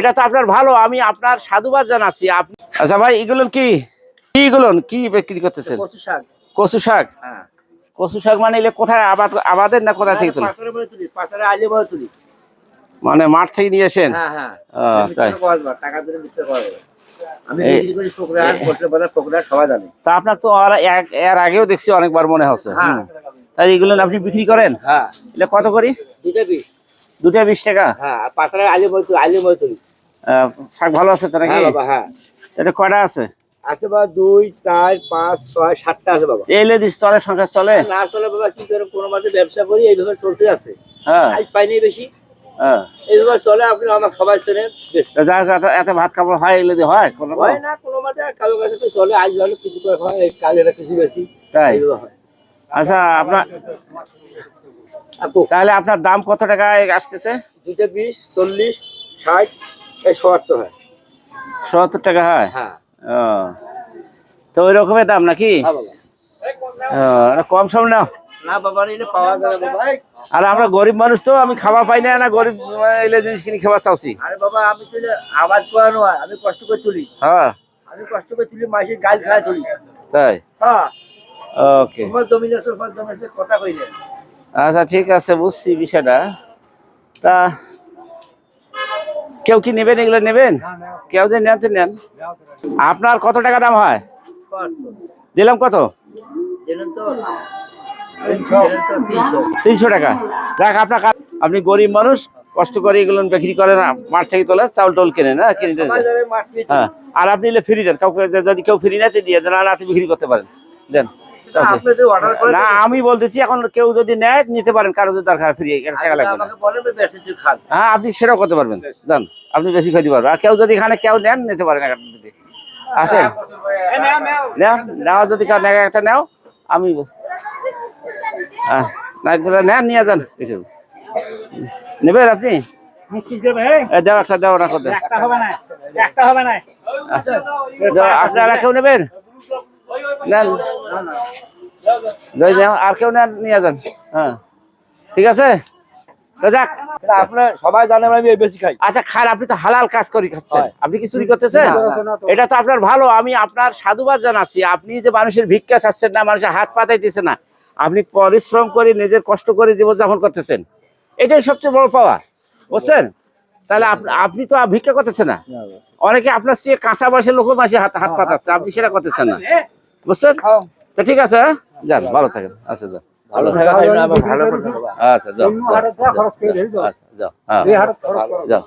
এটা তো আপনার ভালো আমি আপনার সাধুবাদ জানাচ্ছি। আচ্ছা ভাই এগুলো কি? কি এগুলো কি বিক্রি করতেছেন? কচু শাক। কচু শাক? হ্যাঁ। কচু শাক মানে এলে কোথায় আবাদ আবাদের না কোথা থেকে তুলি মানে মাঠ থেকে নিয়ে আসেন? হ্যাঁ হ্যাঁ। তা আপনার তো এর আগেও দেখছি অনেকবার মনে হচ্ছে। তাই এগুলো আপনি বিক্রি করেন? হ্যাঁ। কত করি? দুটো বিশ টাকা? হ্যাঁ আলি আলি শাক ভালো আছে তো নাকি হ্যাঁ হ্যাঁ। এটা কয়টা আছে? আছে বাবা দুই চার পাঁচ ছয় সাতটা আছে বাবা। এলে দিস চলে সংসার চলে? না চলে বাবা কি করে কোনো মাঝে ব্যবসা করি এইভাবে চলতে আছে। হ্যাঁ। আজ পাইনি বেশি। হ্যাঁ। এইভাবে চলে আপনি আমার সবাই চেনে এত- ভাত খাবার হয় এগুলো দিয়ে হয়? কোনো হয় না কোনো মাঝে কারও কাছে তো চলে আজ কিছু করে হয় এই কাল এটা কিছু বেশি। তাই? হয়। আচ্ছা আপনার তাহলে আপনার দাম কত টাকায় আসতেছে? দুটো বিশ চল্লিশ ষাট এই সত্তর হয়। সত্তর টাকা হয়? হ্যাঁ। ও। তো ওই রকমের দাম নাকি? হ্যাঁ কম সম না বাবা পাওয়া যাবে আর আমরা গরিব মানুষ তো আমি খাওয়া পাই না না গরিব এলে জিনিস কিনে খাওয়া চাচ্ছি আরে বাবা আমি তো আবাদ করানো আমি কষ্ট করে তুলি। হ্যাঁ। আমি কষ্ট করে তুলি মাসে গাল খায় তুলি। তাই? হ্যাঁ। ওকে। কথা কইলে। আচ্ছা ঠিক আছে বুঝছি বিষয়টা। তা কেউ কি নেবেন এগুলো নেবেন? কেউ যে নেন নেন। আপনার কত টাকা দাম হয়? দিলাম কত? তিনশো টাকা। দেখ, আপনার আপনি গরিব মানুষ, কষ্ট করে এগুলো বিক্রি করেন মাঠ থেকে তোলে চাউল টাউল কেনে, না? কিনে হ্যাঁ। আর আপনি ফ্রি দেন। কাউকে যদি কেউ ফ্রি নেতে দিয়ে দেন। আর বিক্রি করতে পারেন। দেন। করে না আমি বলতেছি এখন কেউ যদি নেয় নিতে পারেন কারও যদি দরকার ফ্রি টাকা লাগবে তুই হ্যাঁ আপনি সেটাও করতে পারবেন। জান আপনি বেশি খাইতে পারবেন। আর কেউ যদি এখানে কেউ নেন নিতে পারেন আসেন। নেওয়া যদি একটা নেও আমি নেন নিয়ে যান। কিছু নেবেন আপনি? এ, একটা দাও না করতে। হবে না একটা হবে না। আপনারা কেউ নেবেন? নেন। আর কেউ নিয়ে যান। হ্যাঁ। ঠিক আছে? যাক। আপনার সবাই জানে আমি বেশি খাই। আচ্ছা খান আপনি তো হালাল কাজ করি খাচ্ছেন। আপনি কি চুরি করতেছেন? না, না, না, এটা তো আপনার ভালো। আমি আপনার সাধুবাদ জানাচ্ছি। আপনি যে মানুষের ভিক্ষা চাচ্ছেন না মানুষের হাত পাতাইতেছে না আপনি পরিশ্রম করে নিজের কষ্ট করে জীবনযাপন করতেছেন। এটাই সবচেয়ে বড় পাওয়া। বুঝছেন? তাহলে আপনি তো ভিক্ষা করতেছেন না। অনেকে আপনার চেয়ে কাঁচা বয়সের লোকও মাসে হাত হাত পাতাচ্ছে। আপনি সেটা করতেছেন না। বুঝছেন? তো ঠিক আছে হ্যাঁ? যান ভালো থাকেন। আচ্ছা যান। ভালো থাকেন। ভালো আচ্ছা যাও যাও, আচ্ছা যাও। হ্যাঁ যাও।